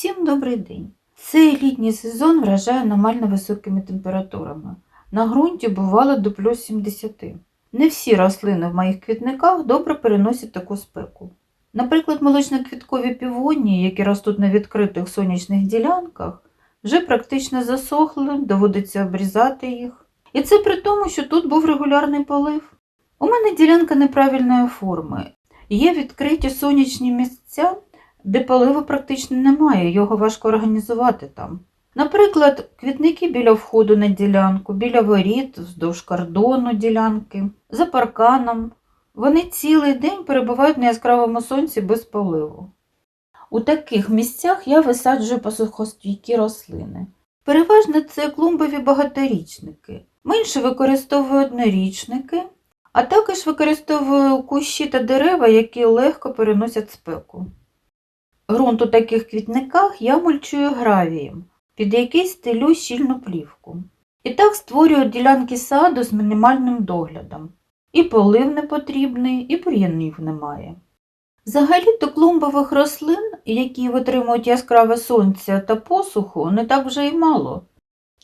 Всім добрий день! Цей літній сезон вражає аномально високими температурами. На ґрунті бувало до плюс 70. Не всі рослини в моїх квітниках добре переносять таку спеку. Наприклад, молочноквіткові півонії, які ростуть на відкритих сонячних ділянках, вже практично засохли, доводиться обрізати їх. І це при тому, що тут був регулярний полив. У мене ділянка неправильної форми. Є відкриті сонячні місця, де поливу практично немає, його важко організувати там. Наприклад, квітники біля входу на ділянку, біля воріт, вздовж кордону ділянки, за парканом. Вони цілий день перебувають на яскравому сонці без поливу. У таких місцях я висаджую посухостійкі рослини. Переважно це клумбові багаторічники. Менше використовую однорічники, а також використовую кущі та дерева, які легко переносять спеку. Грунт у таких квітниках я мульчую гравієм, під який стелю щільну плівку. І так створюю ділянки саду з мінімальним доглядом. І полив не потрібний, і бур'янів немає. Взагалі до клумбових рослин, які витримують яскраве сонце та посуху, не так вже й мало.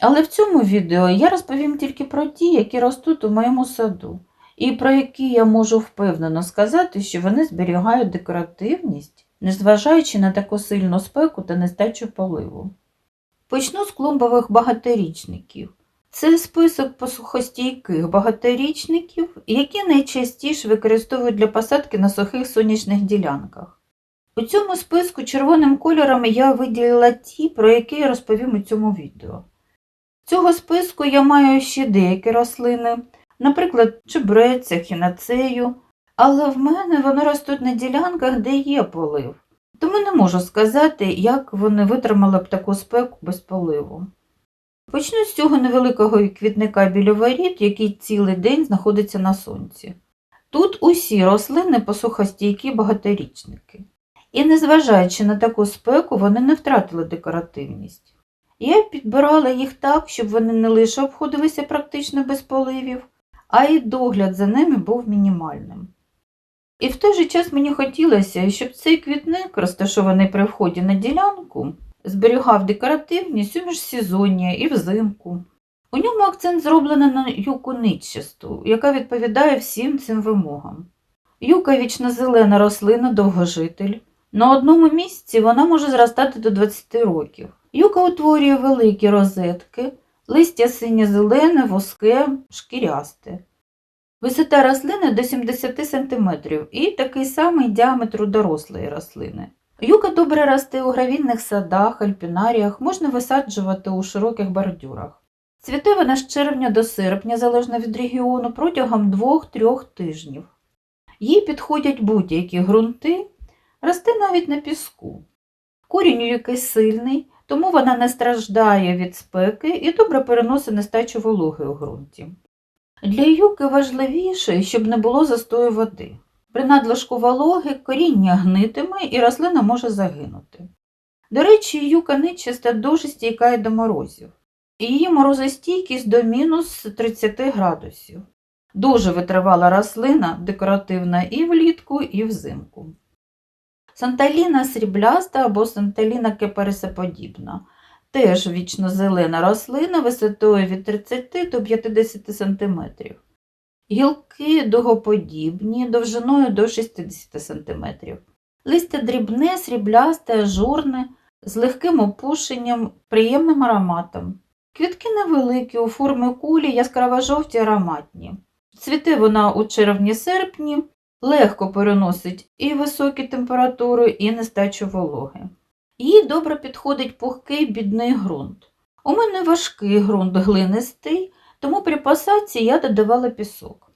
Але в цьому відео я розповім тільки про ті, які ростуть у моєму саду, і про які я можу впевнено сказати, що вони зберігають декоративність, незважаючи на таку сильну спеку та нестачу поливу. Почну з клумбових багаторічників. Це список посухостійких багаторічників, які найчастіше використовують для посадки на сухих сонячних ділянках. У цьому списку червоним кольором я виділила ті, про які я розповім у цьому відео. З цього списку я маю ще деякі рослини, наприклад, чебрець, хінацею, але в мене вони ростуть на ділянках, де є полив, тому не можу сказати, як вони витримали б таку спеку без поливу. Почну з цього невеликого квітника біля воріт, який цілий день знаходиться на сонці. Тут усі рослини посухостійкі багаторічники. І незважаючи на таку спеку, вони не втратили декоративність. Я підбирала їх так, щоб вони не лише обходилися практично без поливів, а й догляд за ними був мінімальним. І в той же час мені хотілося, щоб цей квітник, розташований при вході на ділянку, зберігав декоративність у міжсезоння і взимку. У ньому акцент зроблений на юку нитчасту, яка відповідає всім цим вимогам. Юка вічнозелена рослина довгожитель. На одному місці вона може зростати до 20 років. Юка утворює великі розетки, листя синє-зелене, воске, шкірясте. Висота рослини до 70 см і такий самий діаметр дорослої рослини. Юка добре росте у гравійних садах, альпінаріях, можна висаджувати у широких бордюрах. Цвіте вона з червня до серпня, залежно від регіону, протягом 2-3 тижнів. Їй підходять будь-які ґрунти, росте навіть на піску. Корінь у юки сильний, тому вона не страждає від спеки і добре переносить нестачу вологи у ґрунті. Для юки важливіше, щоб не було застою води. При надлишку вологи коріння гнитиме і рослина може загинути. До речі, юка нечиста дуже стійка й до морозів. Її морозостійкість до мінус 30 градусів. Дуже витривала рослина, декоративна і влітку, і взимку. Санталіна срібляста або санталіна кеперисоподібна. Теж вічно-зелена рослина висотою від 30 до 50 см. Гілки дугоподібні, довжиною до 60 см. Листя дрібне, сріблясте, ажурне, з легким опушенням, приємним ароматом. Квітки невеликі, у формі кулі, яскраво жовті ароматні. Цвіте вона у червні-серпні, легко переносить і високі температури, і нестачу вологи. Їй добре підходить пухкий бідний ґрунт. У мене важкий ґрунт глинистий, тому при посадці я додавала пісок.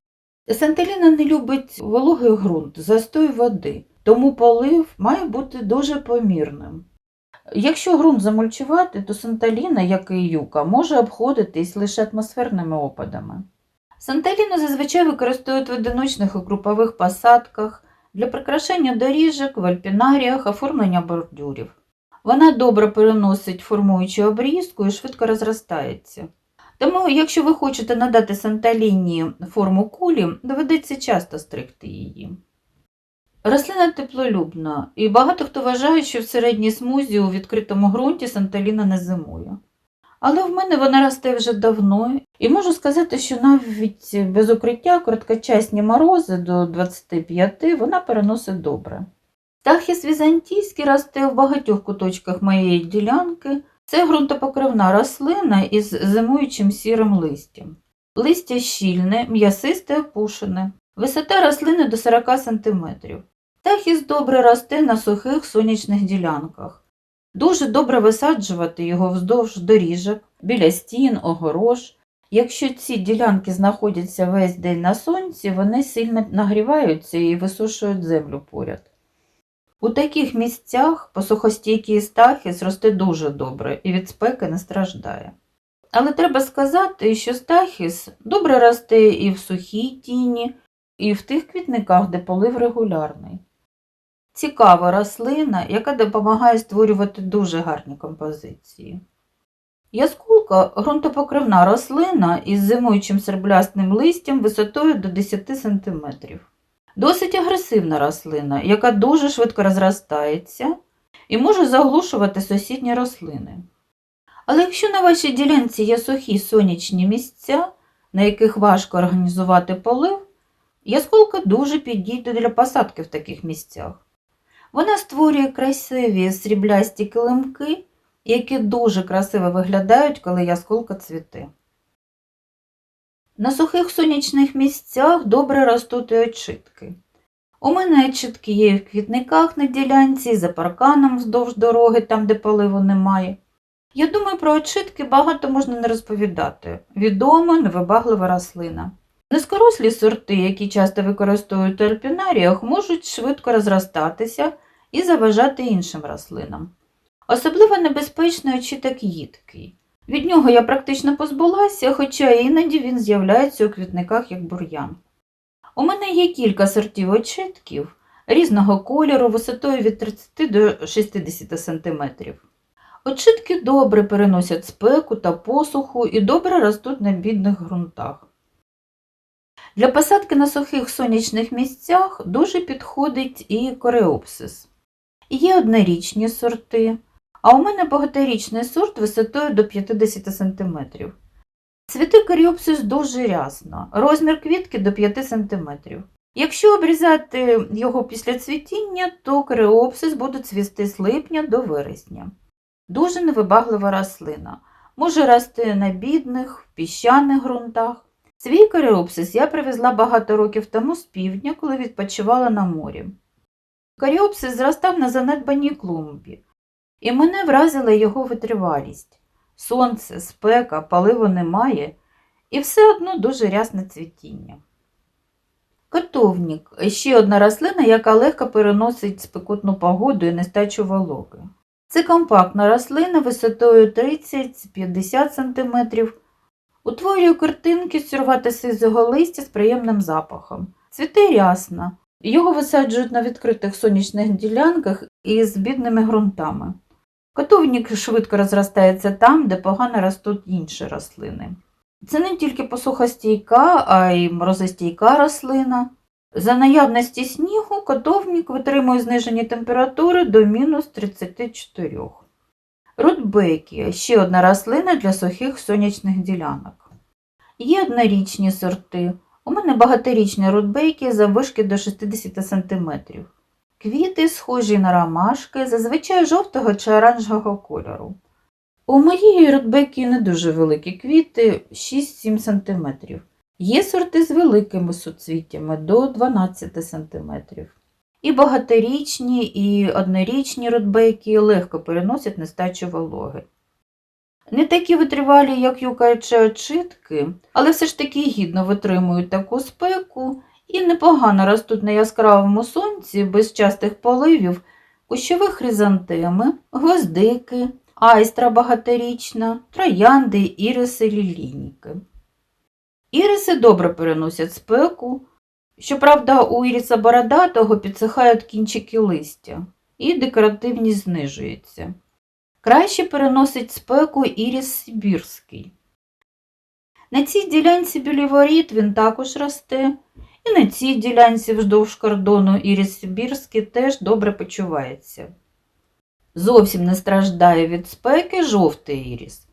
Санталіна не любить вологий ґрунт, застой води, тому полив має бути дуже помірним. Якщо ґрунт замульчувати, то санталіна, як і юка, може обходитись лише атмосферними опадами. Санталіну зазвичай використовують в одиночних і групових посадках для прикрашення доріжок, в альпінаріях, оформлення бордюрів. Вона добре переносить формуючу обрізку і швидко розростається. Тому, якщо ви хочете надати санталіні форму кулі, доведеться часто стригти її. Рослина теплолюбна, і багато хто вважає, що в середній смузі у відкритому ґрунті Санталіна не зимує. Але в мене вона росте вже давно, і можу сказати, що навіть без укриття короткочасні морози до 25 вона переносить добре. Тахіс візантійський росте в багатьох куточках моєї ділянки. Це ґрунтопокривна рослина із зимуючим сірим листям. Листя щільне, м'ясисте, опушене. Висота рослини до 40 см. Тахіс добре росте на сухих сонячних ділянках. Дуже добре висаджувати його вздовж доріжок, біля стін, огорож. Якщо ці ділянки знаходяться весь день на сонці, вони сильно нагріваються і висушують землю поряд. У таких місцях посухостійкий стахіс росте дуже добре і від спеки не страждає. Але треба сказати, що стахіс добре росте і в сухій тіні, і в тих квітниках, де полив регулярний. Цікава рослина, яка допомагає створювати дуже гарні композиції. Яскулка – ґрунтопокривна рослина із зимуючим серблястим листям висотою до 10 см. Досить агресивна рослина, яка дуже швидко розростається і може заглушувати сусідні рослини. Але якщо на вашій ділянці є сухі сонячні місця, на яких важко організувати полив, ясколка дуже підійде для посадки в таких місцях. Вона створює красиві сріблясті килимки, які дуже красиво виглядають, коли ясколка цвіте. На сухих сонячних місцях добре ростуть і очитки. У мене очитки є і в квітниках на ділянці, за парканом вздовж дороги, там, де поливу немає. Я думаю, про очитки багато можна не розповідати. Відома, невибаглива рослина. Низкорослі сорти, які часто використовують у альпінаріях, можуть швидко розростатися і заважати іншим рослинам. Особливо небезпечний очіток їдкий. Від нього я практично позбулася, хоча іноді він з'являється у квітниках як бур'ян. У мене є кілька сортів очитків різного кольору, висотою від 30 до 60 см. Очитки добре переносять спеку та посуху і добре ростуть на бідних ґрунтах. Для посадки на сухих сонячних місцях дуже підходить і кореопсис. Є однорічні сорти, а у мене багаторічний сорт висотою до 50 см. Цвіти коріопсис дуже рясно, розмір квітки до 5 см. Якщо обрізати його після цвітіння, то коріопсис буде цвісти з липня до вересня. Дуже невибаглива рослина. Може рости на бідних, піщаних ґрунтах. Свій коріопсис я привезла багато років тому з півдня, коли відпочивала на морі. Коріопсис зростав на занедбаній клумбі, і мене вразила його витривалість. Сонце, спека, паливу немає, і все одно дуже рясне цвітіння. Котовник ще одна рослина, яка легко переносить спекотну погоду і нестачу вологи. Це компактна рослина висотою 30-50 см. Утворює картинки з сірвато-сизого листя з приємним запахом. Цвіте рясно. Його висаджують на відкритих сонячних ділянках і з бідними ґрунтами. Котовник швидко розростається там, де погано ростуть інші рослини. Це не тільки посухостійка, а й морозостійка рослина. За наявності снігу котовник витримує знижені температури до мінус 34. Рудбекія – ще одна рослина для сухих сонячних ділянок. Є однорічні сорти. У мене багаторічні рудбейки заввишки до 60 см. Квіти схожі на ромашки, зазвичай жовтого чи оранжевого кольору. У моєї рудбеки не дуже великі квіти 6-7 см. Є сорти з великими суцвіттями до 12 см. І багаторічні, і однорічні рудбеки легко переносять нестачу вологи. Не такі витривалі, як юка чи очитки, але все ж таки гідно витримують таку спеку і непогано ростуть на яскравому сонці без частих поливів кущові хризантеми, гвоздики, айстра багаторічна, троянди, іриси, лілійники. Іриси добре переносять спеку. Щоправда, у іріса бородатого підсихають кінчики листя і декоративність знижується. Краще переносить спеку іріс Сибірський. На цій ділянці біліворіт він також росте, І на цій ділянці вздовж кордону Іріс Сибірський теж добре почувається. Зовсім не страждає від спеки жовтий іріс.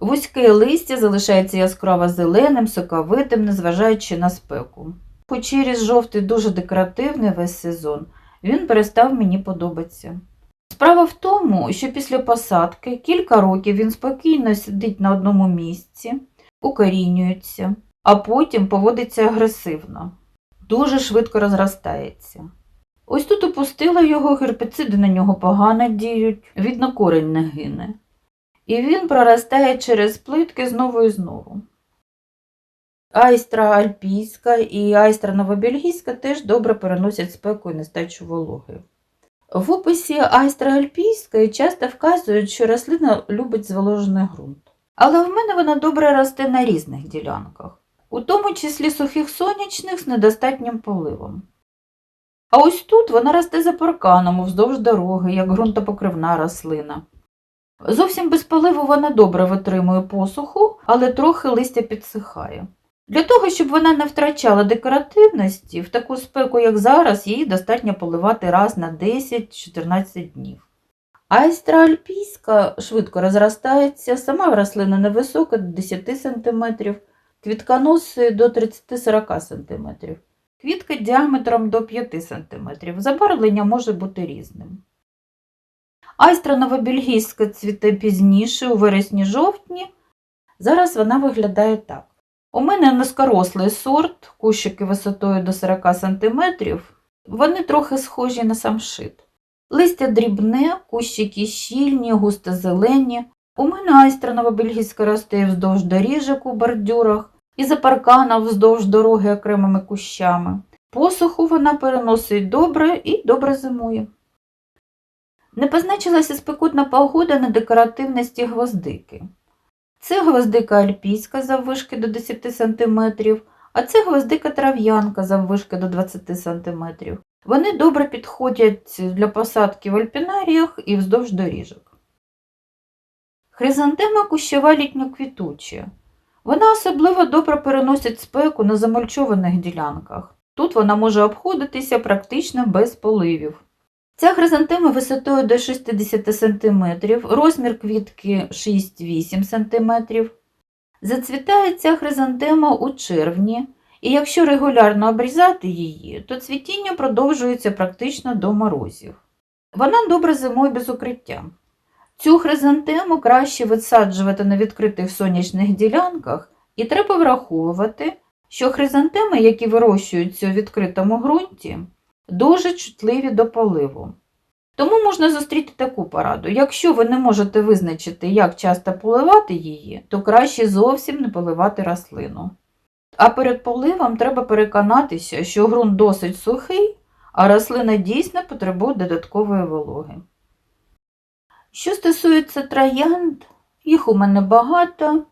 Вузьке листя залишається яскраво зеленим, соковитим, незважаючи на спеку. Хоч іріс жовтий дуже декоративний весь сезон, він перестав мені подобатися. Справа в тому, що після посадки кілька років він спокійно сидить на одному місці, укорінюється, а потім поводиться агресивно, дуже швидко розростається. Ось тут опустила його, герпициди на нього погано діють, видно, корень не гине. І він проростає через плитки знову і знову. Айстра альпійська і айстра новобельгійська теж добре переносять спеку і нестачу вологи. В описі айстра альпійської часто вказують, що рослина любить зволожений ґрунт. Але в мене вона добре росте на різних ділянках, у тому числі сухих сонячних з недостатнім поливом. А ось тут вона росте за парканом вздовж дороги, як ґрунтопокривна рослина. Зовсім без поливу вона добре витримує посуху, але трохи листя підсихає. Для того, щоб вона не втрачала декоративності, в таку спеку, як зараз, її достатньо поливати раз на 10-14 днів. Айстра альпійська швидко розростається, сама рослина невисока до 10 см, квітконоси до 30-40 см. Квітка діаметром до 5 см. Забарвлення може бути різним. Айстра новобельгійська цвіте пізніше, у вересні-жовтні. Зараз вона виглядає так. У мене низькорослий сорт, кущики висотою до 40 см. Вони трохи схожі на самшит. Листя дрібне, кущики щільні, густо-зелені. У мене айстра новобельгійська росте вздовж доріжок у бордюрах і за парканом вздовж дороги окремими кущами. Посуху вона переносить добре і добре зимує. Не позначилася спекутна погода на декоративності гвоздики. Це гвоздика альпійська заввишки до 10 см, а це гвоздика трав'янка заввишки до 20 см. Вони добре підходять для посадки в альпінаріях і вздовж доріжок. Хризантема кущова літньоквітуча. Вона особливо добре переносить спеку на замульчованих ділянках. Тут вона може обходитися практично без поливів. Ця хризантема висотою до 60 см, розмір квітки 6-8 см. Зацвітає ця хризантема у червні, і якщо регулярно обрізати її, то цвітіння продовжується практично до морозів. Вона добре зимує без укриття. Цю хризантему краще висаджувати на відкритих сонячних ділянках, і треба враховувати, що хризантеми, які вирощуються у відкритому ґрунті, дуже чутливі до поливу. Тому можна зустріти таку пораду. Якщо ви не можете визначити, як часто поливати її, то краще зовсім не поливати рослину. А перед поливом треба переконатися, що ґрунт досить сухий, а рослина дійсно потребує додаткової вологи. Що стосується троянд, їх у мене багато,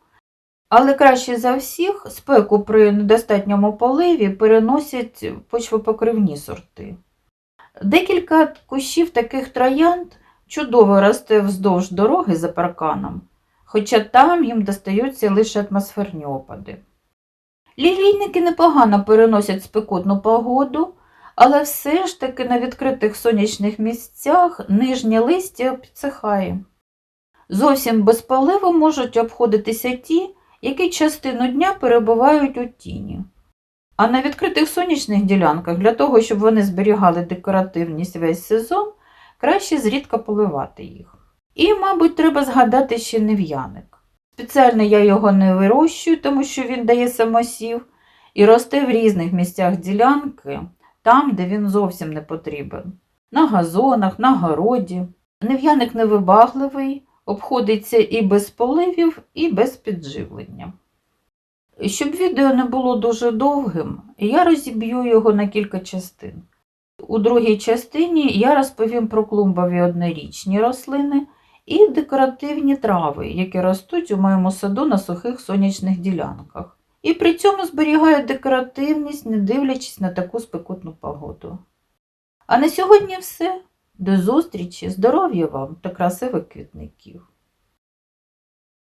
але краще за всіх спеку при недостатньому поливі переносять почвопокривні сорти. Декілька кущів таких троянд чудово росте вздовж дороги за парканом, хоча там їм достаються лише атмосферні опади. Лілійники непогано переносять спекотну погоду, але все ж таки на відкритих сонячних місцях нижнє листя підсихає. Зовсім без поливу можуть обходитися ті, які частину дня перебувають у тіні. А на відкритих сонячних ділянках для того, щоб вони зберігали декоративність весь сезон, краще зрідка поливати їх. І, мабуть, треба згадати ще нев'яник. Спеціально я його не вирощую, тому що він дає самосів і росте в різних місцях ділянки, там, де він зовсім не потрібен. На газонах, на городі. Нев'яник невибагливий, обходиться і без поливів, і без підживлення. Щоб відео не було дуже довгим, я розіб'ю його на кілька частин. У другій частині я розповім про клумбові однорічні рослини і декоративні трави, які ростуть у моєму саду на сухих сонячних ділянках. І при цьому зберігають декоративність, не дивлячись на таку спекотну погоду. А на сьогодні все. До зустрічі, здоров'я вам та красивих квітників!